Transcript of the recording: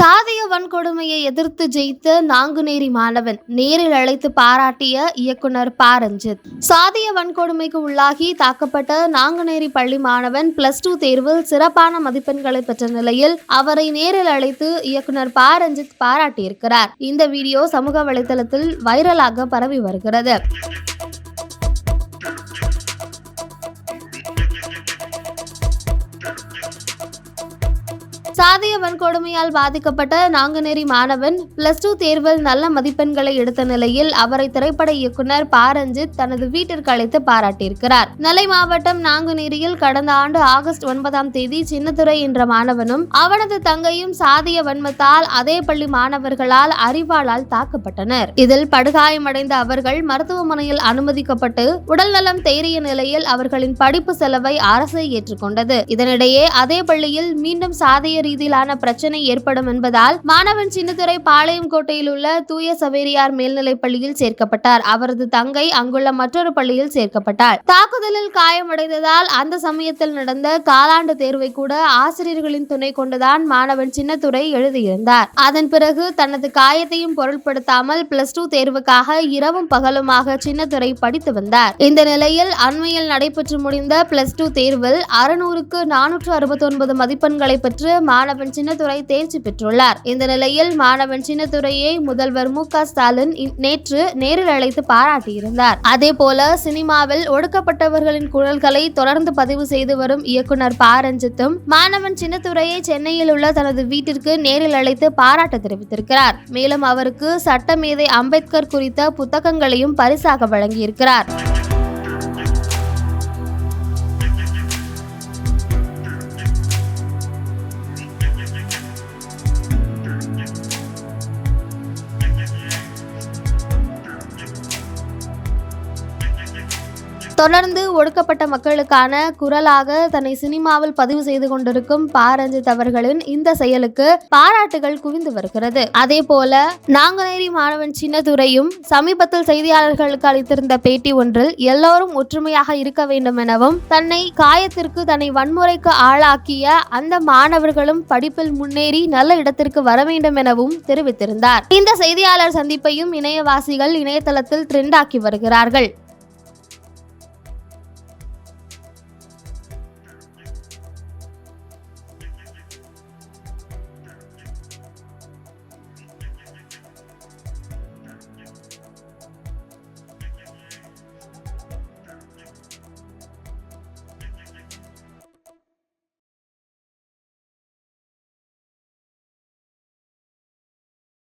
சாதிய வன்கொடுமையை எதிர்த்து ஜெயித்த நாங்குநேரி மாணவன் நேரில் அழைத்து பாராட்டிய இயக்குனர் ப ரஞ்சித் சாதிய வன்கொடுமைக்கு உள்ளாகி தாக்கப்பட்ட நாங்குநேரி பள்ளி மாணவன் பிளஸ் டூ தேர்வில் சிறப்பான மதிப்பெண்களை பெற்ற நிலையில் அவரை நேரில் அழைத்து இயக்குனர் ப ரஞ்சித் பாராட்டியிருக்கிறார். இந்த வீடியோ சமூக வலைதளத்தில் வைரலாக பரவி வருகிறது. சாதிய வன்கொடுமையால் பாதிக்கப்பட்ட நாங்குநேரி மாணவன் பிளஸ் டூ தேர்வில் நல்ல மதிப்பெண்களை எடுத்த நிலையில் அவரை திரைப்பட இயக்குனர் பாரஞ்சித் தனது வீட்டிற்கு அழைத்து பாராட்டியிருக்கிறார். நெல்லை மாவட்டம் நாங்குநேரியில் கடந்த ஆண்டு ஆகஸ்ட் ஒன்பதாம் தேதி சின்னதுரை என்ற மாணவனும் அவனது தங்கையும் சாதிய வன்மத்தால் அதே பள்ளி மாணவர்களால் அறிவாளால் தாக்கப்பட்டனர். இதில் படுகாயமடைந்த அவர்கள் மருத்துவமனையில் அனுமதிக்கப்பட்டு உடல்நலம் தேறிய நிலையில் அவர்களின் படிப்பு செலவை அரசு ஏற்றுக்கொண்டது. இதனிடையே அதே பள்ளியில் மீண்டும் சாதிய ரீதியிலான பிரச்சனை ஏற்படும் என்பதால் மாணவன் சின்னத்துறை பாளையங்கோட்டையில் உள்ள தூய சவேரியார் மேல்நிலைப் பள்ளியில் சேர்க்கப்பட்டார். அவரது தங்கை அங்குள்ள மற்றொரு பள்ளியில் சேர்க்கப்பட்டார். தாக்குதலில் காயமடைந்ததால் அந்த சமயத்தில் நடந்த காலாண்டு தேர்வை கூட ஆசிரியர்களின் துணை கொண்டுதான் மாணவன் சின்னத்துறை எழுதியிருந்தார். அதன் பிறகு தனது காயத்தையும் பொருட்படுத்தாமல் பிளஸ் டூ தேர்வுக்காக இரவும் பகலுமாக சின்னத்துறை படித்து வந்தார். இந்த நிலையில் அண்மையில் நடைபெற்று முடிந்த பிளஸ் டூ தேர்வில் அறுநூறுக்கு நானூற்று அறுபத்தி ஒன்பது மதிப்பெண்களை பெற்று மாணவன் சின்னத்துறை தேர்ச்சி பெற்றுள்ளார். இந்த நிலையில் மாணவன் சின்னத்துறையை முதல்வர் மு க ஸ்டாலின் இ- நேற்று நேரில் அழைத்து பாராட்டியிருந்தார். அதே போல சினிமாவில் ஒடுக்கப்பட்டவர்களின் குரல்களை தொடர்ந்து பதிவு செய்து வரும் இயக்குனர் ப. ரஞ்சித்தும் மாணவன் சின்னத்துறையை சென்னையில் உள்ள தனது வீட்டிற்கு நேரில் அழைத்து பாராட்டு தெரிவித்திருக்கிறார். மேலும் அவருக்கு சட்டமேதை அம்பேத்கர் குறித்த புத்தகங்களையும் பரிசாக வழங்கியிருக்கிறார். தொடர்ந்து ஒடுக்கப்பட்ட மக்களுக்கான குரலாக தன்னை சினிமாவில் பதிவு செய்து கொண்டிருக்கும் ப ரஞ்சித் அவர்களின் இந்த செயலுக்கு பாராட்டுகள் குவிந்து வருகிறது. அதே போல நாங்குநேரி மாணவன் சின்னதுரையும் சமீபத்தில் செய்தியாளர்களுக்கு அளித்திருந்த பேட்டி ஒன்றில் எல்லோரும் ஒற்றுமையாக இருக்க வேண்டும் எனவும் தன்னை காயத்திற்கு தன்னை வன்முறைக்கு ஆளாக்கிய அந்த மாணவர்களும் படிப்பில் முன்னேறி நல்ல இடத்திற்கு வர வேண்டும் எனவும் தெரிவித்திருந்தார். இந்த செய்தியாளர் சந்திப்பையும் இணையவாசிகள் இணையதளத்தில் ட்ரெண்ட் ஆக்கி வருகிறார்கள்.